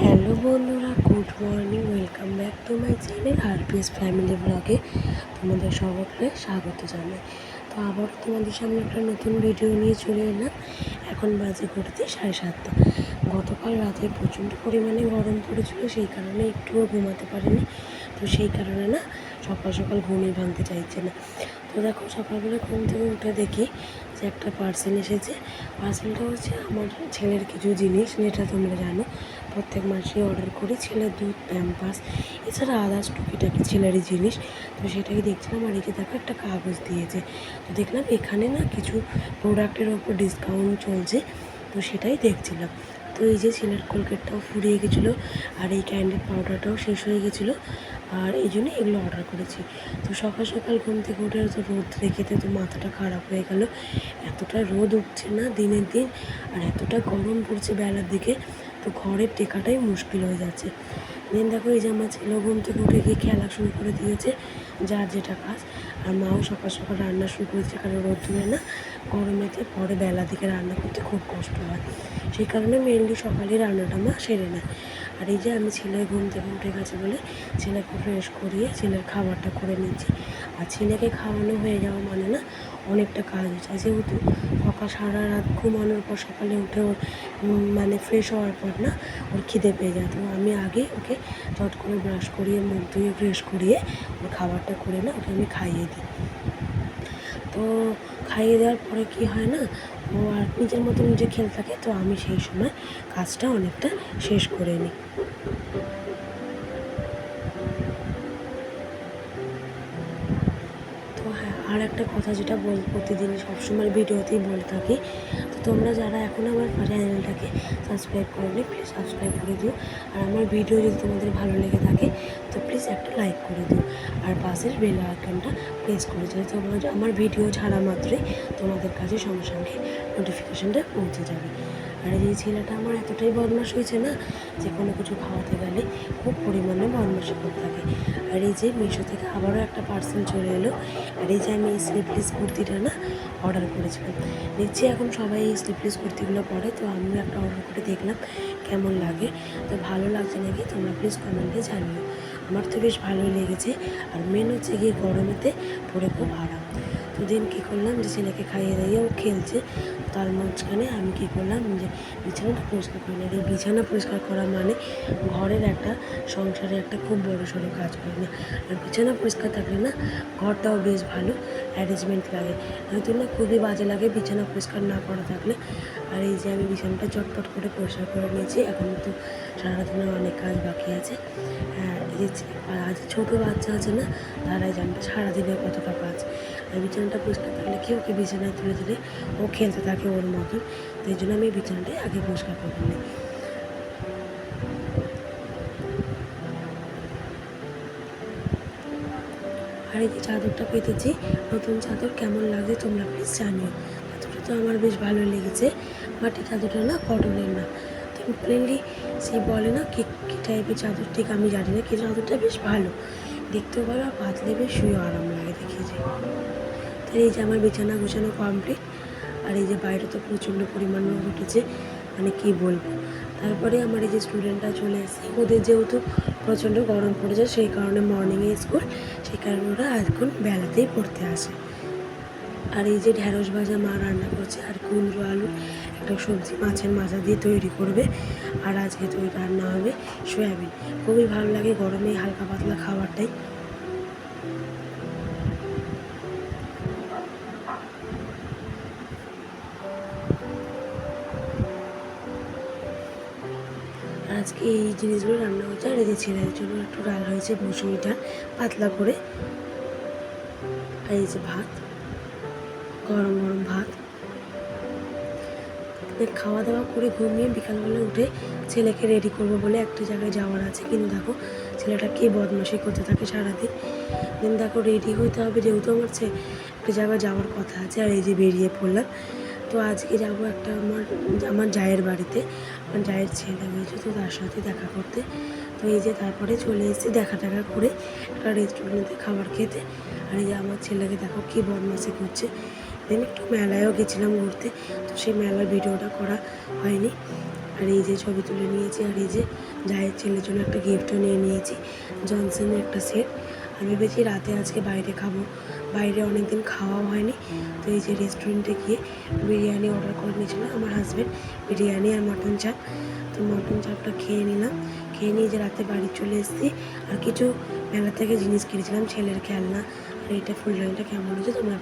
Hello বন্ধুরা, good morning, welcome back to my channel RPS family ব্লগে। তোমাদের সকলকে স্বাগত জানাই। তো আবার তোমাদের সামনে একটা নতুন ভিডিও নিয়ে চলে এলাম। এখন বাজে ঘুরতে সাড়ে সাতটা। গতকাল রাতে প্রচণ্ড পরিমাণে গরম পড়েছিল, সেই কারণে একটুও ঘুমাতে পারিনি। তো সেই কারণে না, সকাল সকাল ঘুমিয়ে ভাঙতে চাইছে না। তো দেখো, সকালবেলা ঘুম থেকে উঠে দেখি যে একটা পার্সেল এসেছে। পার্সেলটা হচ্ছে আমার ছেলের কিছু জিনিস, যেটা তোমরা জানো। প্রত্যেক মাসে অর্ডার করি। ছেলের দুধ প্যাম্পাস এছাড়া আদার্স টুকিটাকি ছেলেরই জিনিস। তো সেটাই দেখছিলাম আর যে দেখো একটা কাগজ দিয়েছে। তো দেখলাম এখানে না কিছু প্রোডাক্টের ওপর ডিসকাউন্ট চলছে। তো সেটাই দেখছিলাম। তো এই যে ছেলের কোলগেটটাও ফুরিয়ে গেছিল আর এই ক্যান্ডেড পাউডারটাও শেষ হয়ে গেছিল। আর এই জন্য এগুলো অর্ডার করেছি। তো সকাল সকাল ঘুম থেকে উঠে তো রোদ রেখেতে তো মাথাটা খারাপ হয়ে গেল। এতটা রোদ উঠছে না দিনের দিন। আর এতটা গরম পড়ছে বেলার দিকে। তো ঘরের টেকাটাই মুশকিল হয়ে যাচ্ছে। দেন দেখো এই যে আমার ছেলে ঘুম থেকে উঠে গিয়ে খেলা শুরু করে দিয়েছে, যার যেটা কাজ। আর মাও সকাল সকাল রান্না শুরু করেছে কারণ রোদ ধরে না গরমেতে পরে বেলা দিকে রান্না করতে খুব কষ্ট হয়। সেই কারণে মেনলি সকালে রান্নাটা মা সেরে নেয়। আর এই যে আমি ছেলে ঘুম থেকে উঠে গেছে বলে ছেলেকে ফ্রেশ করিয়ে ছেলের খাবারটা করে নিচ্ছি। আর ছেলেকে খাওয়ানো হয়ে যাওয়া মানে না অনেকটা কাজ হচ্ছে। যেহেতু সকাল সারা রাত ঘুমানোর পর সকালে উঠে ওর মানে ফ্রেশ হওয়ার পর না ওর খিদে পেয়ে যায়। তো আমি আগে ওকে চট করে ব্রাশ করিয়ে, মুখ ধুয়ে ফ্রেশ করিয়ে ওর খাবারটা করে না ওকে আমি খাইয়ে দিই। তো খাইয়ে দেওয়ার পরে কি হয় না, ও আর নিজের মতো নিজে খেলতে থাকে, তো আমি সেই সময় কাজটা অনেকটা শেষ করে নিই। তো হ্যাঁ আর একটা কথা যেটা বল, প্রতিদিন সবসময় ভিডিওতেই বলে থাকি। তো তোমরা যারা এখন আমার চ্যানেলটাকে সাবস্ক্রাইব করবে প্লিজ সাবস্ক্রাইব করে দিও। আর আমার ভিডিও যদি তোমাদের ভালো লেগে থাকে, তো প্লিজ একটা লাইক করে দিও। আর পাশের বেল আইকনটা প্রেস করে দিও তোমরা আমার ভিডিও ছাড়া মাত্রই তোমাদের কাছে সঙ্গে সঙ্গে নোটিফিকেশানটা পৌঁছে যাবে। আর এই ছেলেটা আমার এতটাই বদমাস হয়েছে না যে কোনো কিছু খাওয়াতে গেলে খুব পরিমাণে বদমাশি করতে থাকে। আর এই যে মিশো থেকে আবারও একটা পার্সেল চলে এলো। আর এই যে আমি এই স্লিপলেস কুর্তিটা না অর্ডার করেছিলাম। দেখছি এখন সবাই এই স্লিপলেস কুর্তিগুলো পরে, তো আমিও একটা অর্ডার করে দেখলাম কেমন লাগে। তো ভালো লাগছে নাকি তোমরা প্লিজ কমেন্টে জানিও। আমার তো বেশ ভালোই লেগেছে। আর মেন হচ্ছে গিয়ে গরমেতে পরে খুব আরাম। তো দিন কী করলাম যে ছেলেকে খাইয়ে দাইয়ে ও খেলছে। তার মাঝখানে আমি কী করলাম যে বিছানাটা পরিষ্কার করে নিই বিছানা পরিষ্কার করা মানে ঘরের একটা, সংসারে একটা খুব বড় সড়ো কাজ করে না। আর বিছানা পরিষ্কার থাকলে না, ঘরটাও বেশ ভালো অ্যারেঞ্জমেন্ট লাগে। নয়তো না খুবই বাজে লাগে বিছানা পরিষ্কার না করা থাকলে। আর এই যে আমি বিছানাটা চটপট করে পরিষ্কার করে নিয়েছি, এখন তো সারাদিনের অনেক কাজ বাকি আছে। হ্যাঁ এই আজ ছোটো বাচ্চা আছে না, তারাই জানবে সারাদিনের কতটা কাজ। আর বিছানাটা পরিষ্কার থাকলে কি বিছানায় তুলে দিলে ও খেলতে থাকে। ওর মতন তো এই জন্য আমি বিছানাটাই আগে পরিষ্কার করে নিই আর এই যে চাদরটা পেতেছি, নতুন চাদর কেমন লাগে তোমরা প্লিজ জানিও। চাদরটা তো আমার বেশ ভালো লেগেছে। বাট এই চাদরটা না কটনের না। তো প্লেনলি সেই বলে না কি, কী টাইপের চাদর ঠিক আমি জানি না কি চাদরটা বেশ ভালো। দেখতেও ভালো আর পাতলে বেশ শুয়েও আরাম লাগে দেখিয়েছি তো এই যে আমার বিছানা গোছানো কমপ্লিট আর এই যে বাইরে তো প্রচণ্ড পরিমাণ রোদ উঠেছে মানে কী বলব? তারপরে আমার এই যে স্টুডেন্টরা চলে এসেছে, ওদের যেহেতু প্রচণ্ড গরম পড়েছে, সেই কারণে মর্নিংয়ে স্কুল সেই কারণে ওরা এখন বেলাতেই পড়তে আসে। আর এই যে ঢ্যাঁড়স ভাজা মা রান্না করছে, আর কুমড়ো আলু, একটা সবজি মাছের মাজা দিয়ে তৈরি করবে, আর আজকে তো রান্না হবে সয়াবিন। খুবই ভালো লাগে গরমে হালকা পাতলা খাবারটাই আজকে এই জিনিসগুলো রান্না হচ্ছে। আর যে ছেলের জন্য একটু ডাল হয়েছে মৌসুমি ডাল পাতলা করে। আর এই যে ভাত, গরম গরম ভাত। খাওয়া দাওয়া করে ঘুমিয়ে বিকালবেলা উঠে ছেলেকে রেডি করব বলে একটা জায়গায় যাওয়ার আছে। কিন্তু দেখো, ছেলেটা কে বদমাশি করতে থাকে সারাদিন। দিন দেখো রেডি হইতে হবে যেহেতু আমার একটা জায়গায় যাওয়ার কথা আছে। আর এই যে বেরিয়ে পড়লাম। তো আজকে যাব একটা আমার আমার জায়ের বাড়িতে। আমার জায়ের ছেলে হয়েছে তো তার সাথে দেখা করতে। তো এই যে তারপরে চলে এসেছি দেখা টাকা করে একটা রেস্টুরেন্টে খাবার খেতে। আর এই যে আমার ছেলেকে দেখো কী বদমাশি করছে। দেন একটু মেলায়ও গেছিলাম ঘুরতে, তো সেই মেলার ভিডিওটা করা হয়নি। আর এই যে ছবি তুলে নিয়েছি, আর এই যে জায়ের ছেলের জন্য একটা গিফটও নিয়ে নিয়েছি। জনসনের একটা সেট ভেবেছি রাতে আজকে বাইরে খাব। বাইরে অনেক দিন খাওয়াও হয়নি। তো এই যে রেস্টুরেন্টে গিয়ে বিরিয়ানি অর্ডার করে নিয়েছিলাম আমার হাজব্যান্ড বিরিয়ানি আর মটন চাপ তো মটন চাপটা খেয়ে নিলাম। খেয়ে নিয়ে যে রাতে বাড়ি চলে এসেছি। আর কিছু মেলা থেকে জিনিস কিনেছিলাম, ছেলের খেলনা। আর এটা ফুলদানিটা কেমন হয়েছে তোমরা